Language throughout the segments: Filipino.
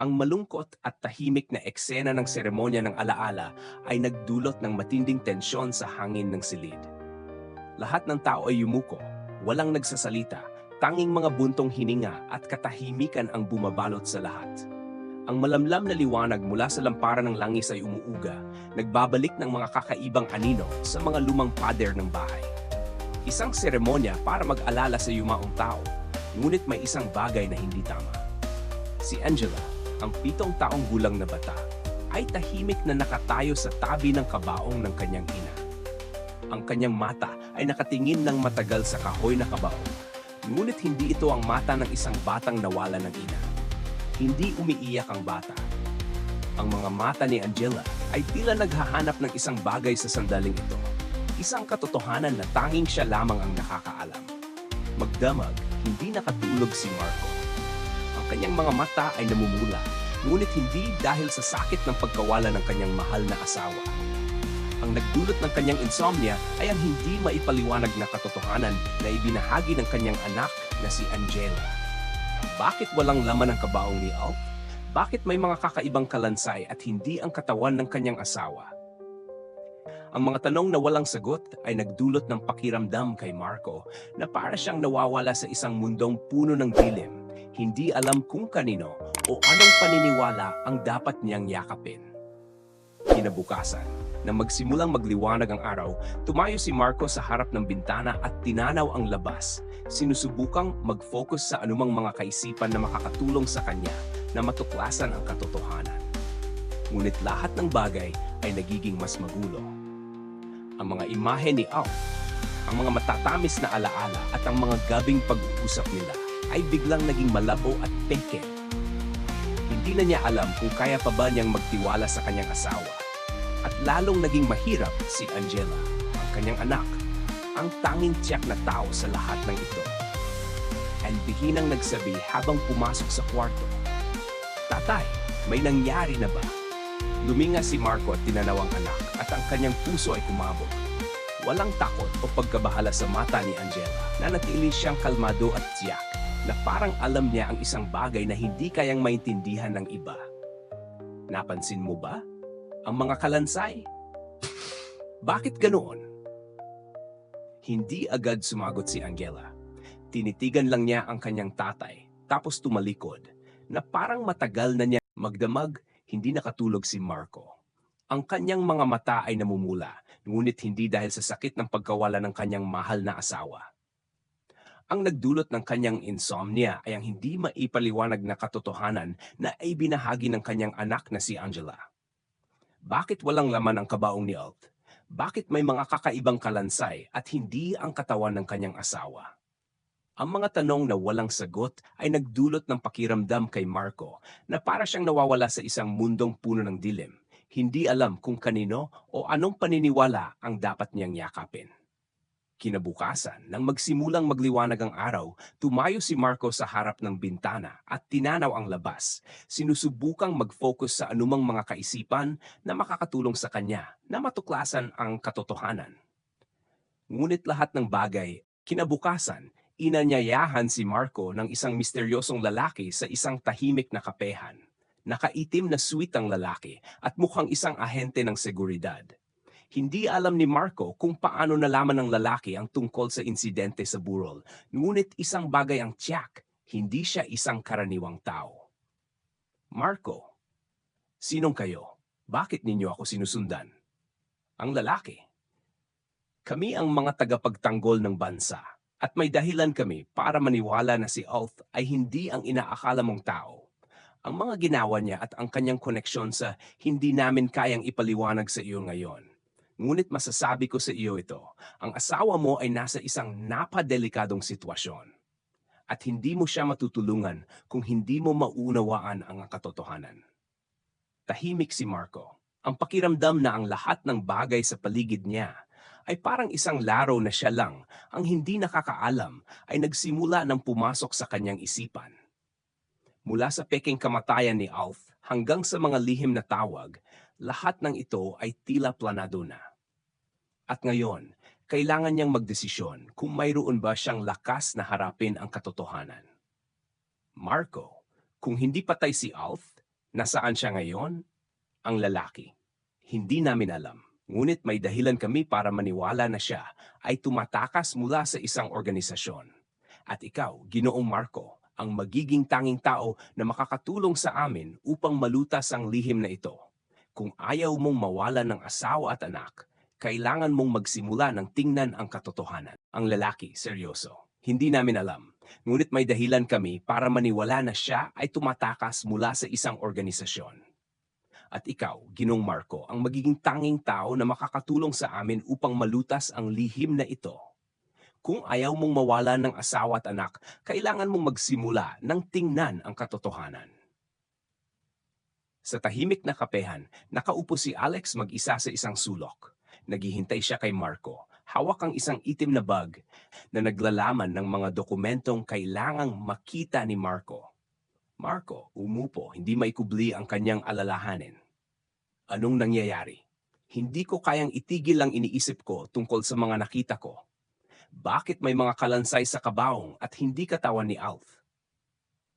Ang malungkot at tahimik na eksena ng seremonya ng alaala ay nagdulot ng matinding tensyon sa hangin ng silid. Lahat ng tao ay yumuko, walang nagsasalita, tanging mga buntong hininga at katahimikan ang bumabalot sa lahat. Ang malamlam na liwanag mula sa lamparan ng langis ay umuuga, nagbabalik ng mga kakaibang anino sa mga lumang pader ng bahay. Isang seremonya para mag-alala sa yumaong tao, ngunit may isang bagay na hindi tama. Si Angela, ang pitong taong gulang na bata, ay tahimik na nakatayo sa tabi ng kabaong ng kanyang ina. Ang kanyang mata ay nakatingin ng matagal sa kahoy na kabaong, ngunit hindi ito ang mata ng isang batang nawala ng ina. Hindi umiiyak ang bata. Ang mga mata ni Angela ay tila naghahanap ng isang bagay sa sandaling ito. Isang katotohanan na tanging siya lamang ang nakakaalam. Magdamag, hindi nakatulog si Marco. Ang kanyang mga mata ay namumula, ngunit hindi dahil sa sakit ng pagkawala ng kanyang mahal na asawa. Ang nagdulot ng kanyang insomnia ay ang hindi maipaliwanag na katotohanan na ibinahagi ng kanyang anak na si Angela. Bakit walang laman ang kabaong ni Alf? Bakit may mga kakaibang kalansay at hindi ang katawan ng kanyang asawa? Ang mga tanong na walang sagot ay nagdulot ng pakiramdam kay Marco na para siyang nawawala sa isang mundong puno ng dilim, hindi alam kung kanino o anong paniniwala ang dapat niyang yakapin. Kinabukasan, nang magsimulang magliwanag ang araw, tumayo si Marco sa harap ng bintana at tinanaw ang labas, sinusubukang mag-focus sa anumang mga kaisipan na makakatulong sa kanya na matuklasan ang katotohanan. Ngunit lahat ng bagay ay nagiging mas magulo. Ang mga imahe ni Alf, ang mga matatamis na alaala at ang mga gabing pag-uusap nila ay biglang naging malabo at peke. Hindi na niya alam kung kaya pa ba niyang magtiwala sa kanyang asawa. At lalong naging mahirap si Angela, ang kanyang anak, ang tanging tiyak na tao sa lahat ng ito. And bihinang nagsabi habang pumasok sa kwarto, Tatay, may nangyari na ba? Luminga si Marco at tinanaw ang anak at ang kanyang puso ay kumabog. Walang takot o pagkabahala sa mata ni Angela na natili siyang kalmado at tiyak na parang alam niya ang isang bagay na hindi kayang maintindihan ng iba. Napansin mo ba? Ang mga kalansay? Bakit ganoon? Hindi agad sumagot si Angela. Tinitigan lang niya ang kanyang tatay, tapos tumalikod, na parang matagal na niya magdamag, hindi nakatulog si Marco. Ang kanyang mga mata ay namumula, ngunit hindi dahil sa sakit ng pagkawala ng kanyang mahal na asawa. Ang nagdulot ng kanyang insomnia ay ang hindi maipaliwanag na katotohanan na ay binahagi ng kanyang anak na si Angela. Bakit walang laman ang kabaong ni Alt? Bakit may mga kakaibang kalansay at hindi ang katawan ng kanyang asawa? Ang mga tanong na walang sagot ay nagdulot ng pakiramdam kay Marco na para siyang nawawala sa isang mundong puno ng dilim. Hindi alam kung kanino o anong paniniwala ang dapat niyang yakapin. Kinabukasan, nang magsimulang magliwanag ang araw, tumayo si Marco sa harap ng bintana at tinanaw ang labas, sinusubukang mag-focus sa anumang mga kaisipan na makakatulong sa kanya na matuklasan ang katotohanan. Ngunit lahat ng bagay, kinabukasan, inanyayahan si Marco ng isang misteryosong lalaki sa isang tahimik na kapehan. Nakaitim na sweet ang lalaki at mukhang isang ahente ng seguridad. Hindi alam ni Marco kung paano nalaman ng lalaki ang tungkol sa insidente sa burol, ngunit isang bagay ang tiyak, hindi siya isang karaniwang tao. Marco, sinong kayo? Bakit ninyo ako sinusundan? Ang lalaki. Kami ang mga tagapagtanggol ng bansa at may dahilan kami para maniwala na si Ulf ay hindi ang inaakala mong tao. Ang mga ginawa niya at ang kanyang koneksyon sa hindi namin kayang ipaliwanag sa iyo ngayon. Ngunit masasabi ko sa iyo ito, ang asawa mo ay nasa isang napadelikadong sitwasyon. At hindi mo siya matutulungan kung hindi mo maunawaan ang katotohanan. Tahimik si Marco. Ang pakiramdam na ang lahat ng bagay sa paligid niya ay parang isang laro na siya lang ang hindi nakakaalam ay nagsimula ng pumasok sa kanyang isipan. Mula sa peking kamatayan ni Alf hanggang sa mga lihim na tawag, lahat ng ito ay tila planado na. At ngayon, kailangan niyang magdesisyon kung mayroon ba siyang lakas na harapin ang katotohanan. Marco, kung hindi patay si Alf, Nasaan siya ngayon? Ang lalaki. Hindi namin alam. Ngunit may dahilan kami para maniwala na siya ay tumatakas mula sa isang organisasyon. At ikaw, Ginoong Marco, ang magiging tanging tao na makakatulong sa amin upang malutas ang lihim na ito. Kung ayaw mong mawala ng asawa at anak, kailangan mong magsimula ng tingnan ang katotohanan. Ang lalaki, seryoso. Hindi namin alam. Ngunit may dahilan kami para maniwala na siya ay tumatakas mula sa isang organisasyon. At ikaw, Ginong Marco, ang magiging tanging tao na makakatulong sa amin upang malutas ang lihim na ito. Kung ayaw mong mawala ng asawa at anak, kailangan mong magsimula ng tingnan ang katotohanan. Sa tahimik na kapehan, nakaupo si Alex mag-isa sa isang sulok. Naghihintay siya kay Marco. Hawak ang isang itim na bag na naglalaman ng mga dokumentong kailangang makita ni Marco. Marco, umupo, hindi maikubli ang kanyang alalahanin. Anong nangyayari? Hindi ko kayang itigil ang iniisip ko tungkol sa mga nakita ko. Bakit may mga kalansay sa kabaong at hindi katawan ni Alf?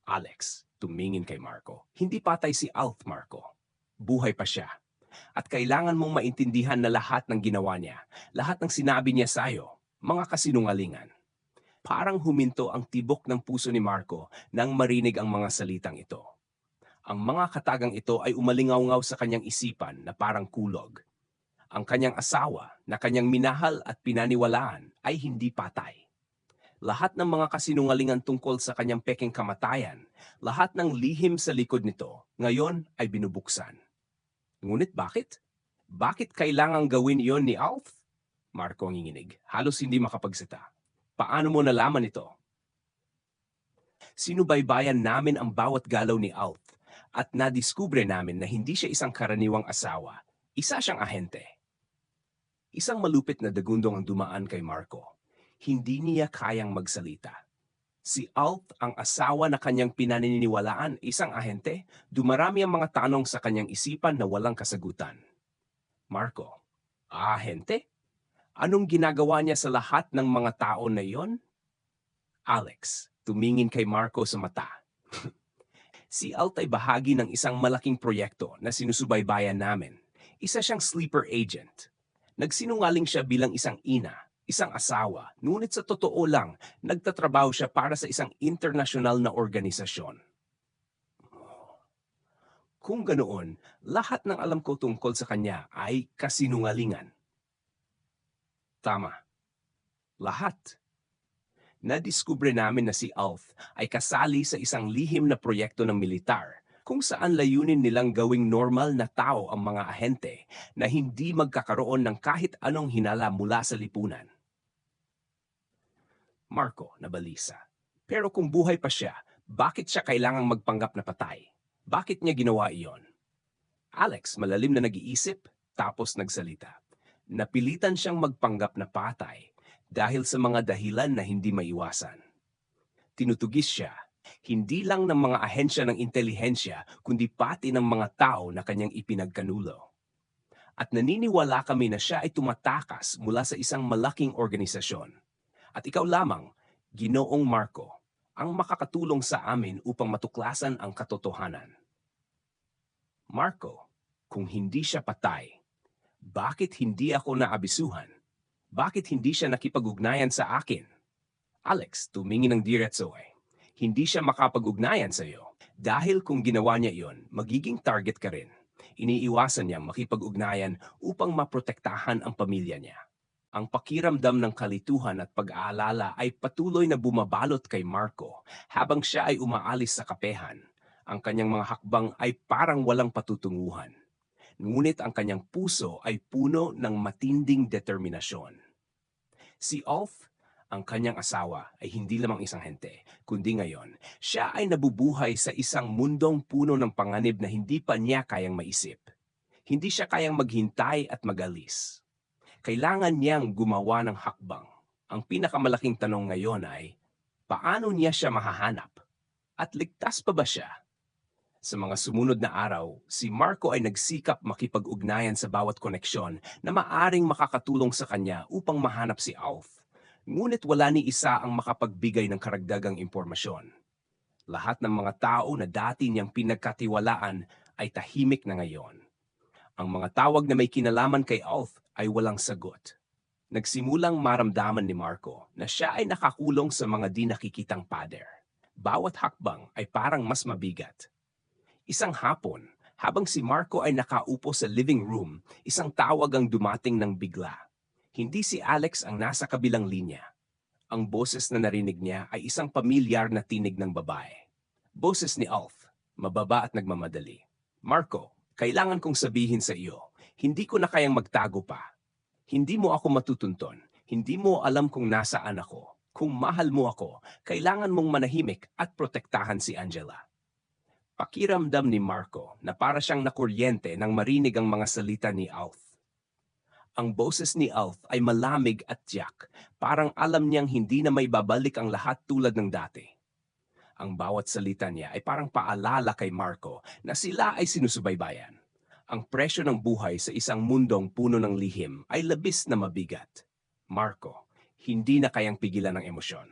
Alex, tumingin kay Marco. Hindi patay si Alf, Marco. Buhay pa siya. At kailangan mong maintindihan na lahat ng ginawa niya, lahat ng sinabi niya sa'yo, mga kasinungalingan. Parang huminto ang tibok ng puso ni Marco nang marinig ang mga salitang ito. Ang mga katagang ito ay umalingaw sa kanyang isipan na parang kulog. Ang kanyang asawa na kanyang minahal at pinaniwalaan ay hindi patay. Lahat ng mga kasinungalingan tungkol sa kanyang peking kamatayan, lahat ng lihim sa likod nito, ngayon ay binubuksan. Ngunit bakit? Bakit kailangang gawin iyon ni Alf? Marco ang inginig. Halos hindi makapagsita. Paano mo nalaman ito? Sinubaybayan namin ang bawat galaw ni Alf at nadiskubre namin na hindi siya isang karaniwang asawa. Isa siyang ahente. Isang malupit na dagundong ang dumaan kay Marco. Hindi niya kayang magsalita. Si Alf ang asawa na kanyang pinaniniwalaan, isang ahente, dumarami ang mga tanong sa kanyang isipan na walang kasagutan. Marco, ahente? Anong ginagawa niya sa lahat ng mga tao na iyon? Alex, tumingin kay Marco sa mata. si Alt ay bahagi ng isang malaking proyekto na sinusubaybayan namin. Isa siyang sleeper agent. Nagsinungaling siya bilang isang ina, isang asawa, ngunit sa totoo lang, nagtatrabaho siya para sa isang internasyonal na organisasyon. Kung ganoon, lahat ng alam ko tungkol sa kanya ay kasinungalingan. Tama. Lahat. Nadiskubre namin na si Alf ay kasali sa isang lihim na proyekto ng militar kung saan layunin nilang gawing normal na tao ang mga ahente na hindi magkakaroon ng kahit anong hinala mula sa lipunan. Marco, nabalisa. Pero kung buhay pa siya, bakit siya kailangang magpanggap na patay? Bakit niya ginawa iyon? Alex, malalim na nag-iisip, tapos nagsalita napilitan siyang magpanggap na patay dahil sa mga dahilan na hindi maiwasan. Tinutugis siya, hindi lang ng mga ahensya ng intelihensya, kundi pati ng mga tao na kanyang ipinagkanulo. At naniniwala kami na siya ay tumatakas mula sa isang malaking organisasyon. At ikaw lamang, Ginoong Marco, ang makakatulong sa amin upang matuklasan ang katotohanan. Marco, kung hindi siya patay, bakit hindi ako naabisuhan? Bakit hindi siya nakipag-ugnayan sa akin? Alex, tumingin ng diretso eh. Hindi siya makapag-ugnayan sa iyo. Dahil kung ginawa niya iyon, magiging target ka rin. Iniiwasan niyang makipag-ugnayan upang maprotektahan ang pamilya niya. Ang pakiramdam ng kalituhan at pag-aalala ay patuloy na bumabalot kay Marco habang siya ay umaalis sa kapehan. Ang kanyang mga hakbang ay parang walang patutunguhan ngunit ang kanyang puso ay puno ng matinding determinasyon. Si Alf, ang kanyang asawa, ay hindi lamang isang hente, kundi ngayon, siya ay nabubuhay sa isang mundong puno ng panganib na hindi pa niya kayang maisip. Hindi siya kayang maghintay at magalis. Kailangan niyang gumawa ng hakbang. Ang pinakamalaking tanong ngayon ay, paano niya siya mahahanap? At ligtas pa ba siya? Sa mga sumunod na araw, si Marco ay nagsikap makipag-ugnayan sa bawat koneksyon na maaring makakatulong sa kanya upang mahanap si Alf. Ngunit wala ni isa ang makapagbigay ng karagdagang impormasyon. Lahat ng mga tao na dati niyang pinagkatiwalaan ay tahimik na ngayon. Ang mga tawag na may kinalaman kay Alf ay walang sagot. Nagsimulang maramdaman ni Marco na siya ay nakakulong sa mga di nakikitang pader. Bawat hakbang ay parang mas mabigat. Isang hapon, habang si Marco ay nakaupo sa living room, isang tawag ang dumating ng bigla. Hindi si Alex ang nasa kabilang linya. Ang boses na narinig niya ay isang pamilyar na tinig ng babae. Boses ni Alf, mababa at nagmamadali. Marco, kailangan kong sabihin sa iyo, hindi ko na kayang magtago pa. Hindi mo ako matutunton. Hindi mo alam kung nasaan ako. Kung mahal mo ako, kailangan mong manahimik at protektahan si Angela. Pakiramdam ni Marco na para siyang nakuryente nang marinig ang mga salita ni Alf. Ang boses ni Alf ay malamig at tiyak, parang alam niyang hindi na may babalik ang lahat tulad ng dati. Ang bawat salita niya ay parang paalala kay Marco na sila ay sinusubaybayan. Ang presyo ng buhay sa isang mundong puno ng lihim ay labis na mabigat. Marco, hindi na kayang pigilan ng emosyon.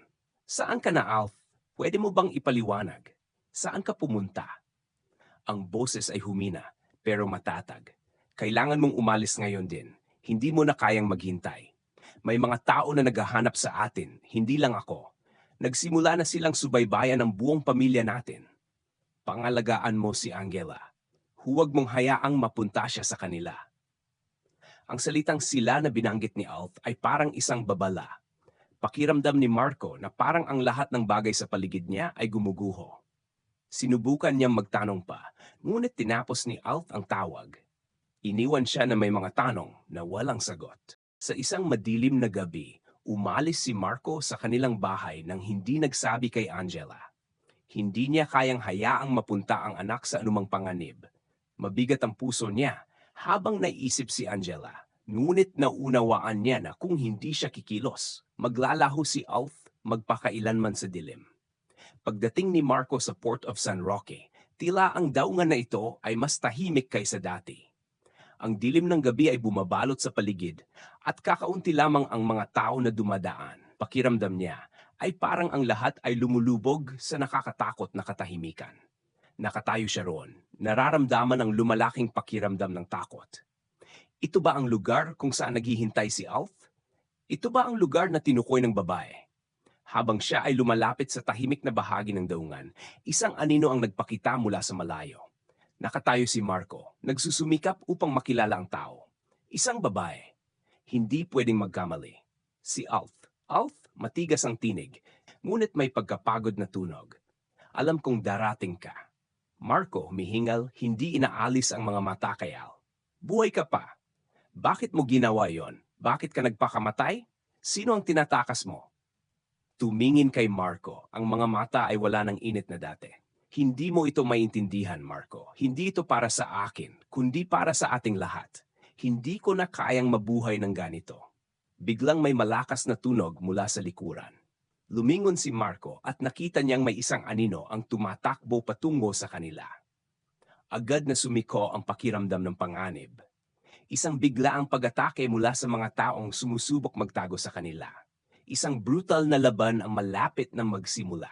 Saan ka na, Alf? Pwede mo bang ipaliwanag? Saan ka pumunta? Ang boses ay humina, pero matatag. Kailangan mong umalis ngayon din. Hindi mo na kayang maghintay. May mga tao na naghahanap sa atin, hindi lang ako. Nagsimula na silang subaybayan ng buong pamilya natin. Pangalagaan mo si Angela. Huwag mong hayaang mapunta siya sa kanila. Ang salitang sila na binanggit ni Alf ay parang isang babala. Pakiramdam ni Marco na parang ang lahat ng bagay sa paligid niya ay gumuguho. Sinubukan niyang magtanong pa, ngunit tinapos ni Alf ang tawag. Iniwan siya na may mga tanong na walang sagot. Sa isang madilim na gabi, umalis si Marco sa kanilang bahay nang hindi nagsabi kay Angela. Hindi niya kayang hayaang mapunta ang anak sa anumang panganib. Mabigat ang puso niya habang naiisip si Angela. Ngunit naunawaan niya na kung hindi siya kikilos, maglalaho si Alf magpakailanman sa dilim. Pagdating ni Marco sa Port of San Roque, tila ang daungan na ito ay mas tahimik kaysa dati. Ang dilim ng gabi ay bumabalot sa paligid at kakaunti lamang ang mga tao na dumadaan. Pakiramdam niya ay parang ang lahat ay lumulubog sa nakakatakot na katahimikan. Nakatayo siya roon, nararamdaman ang lumalaking pakiramdam ng takot. Ito ba ang lugar kung saan naghihintay si Alf? Ito ba ang lugar na tinukoy ng babae? Habang siya ay lumalapit sa tahimik na bahagi ng daungan, isang anino ang nagpakita mula sa malayo. Nakatayo si Marco, nagsusumikap upang makilala ang tao. Isang babae. Hindi pwedeng magkamali. Si Alf. Alf, matigas ang tinig, ngunit may pagkapagod na tunog. Alam kong darating ka. Marco, mihingal, hindi inaalis ang mga mata kay Al. Buhay ka pa. Bakit mo ginawa yon? Bakit ka nagpakamatay? Sino ang tinatakas mo? Tumingin kay Marco, ang mga mata ay wala ng init na dati. Hindi mo ito maintindihan, Marco. Hindi ito para sa akin, kundi para sa ating lahat. Hindi ko na kayang mabuhay ng ganito. Biglang may malakas na tunog mula sa likuran. Lumingon si Marco at nakita niyang may isang anino ang tumatakbo patungo sa kanila. Agad na sumiko ang pakiramdam ng panganib. Isang biglaang pag-atake mula sa mga taong sumusubok magtago sa kanila. Isang brutal na laban ang malapit na magsimula.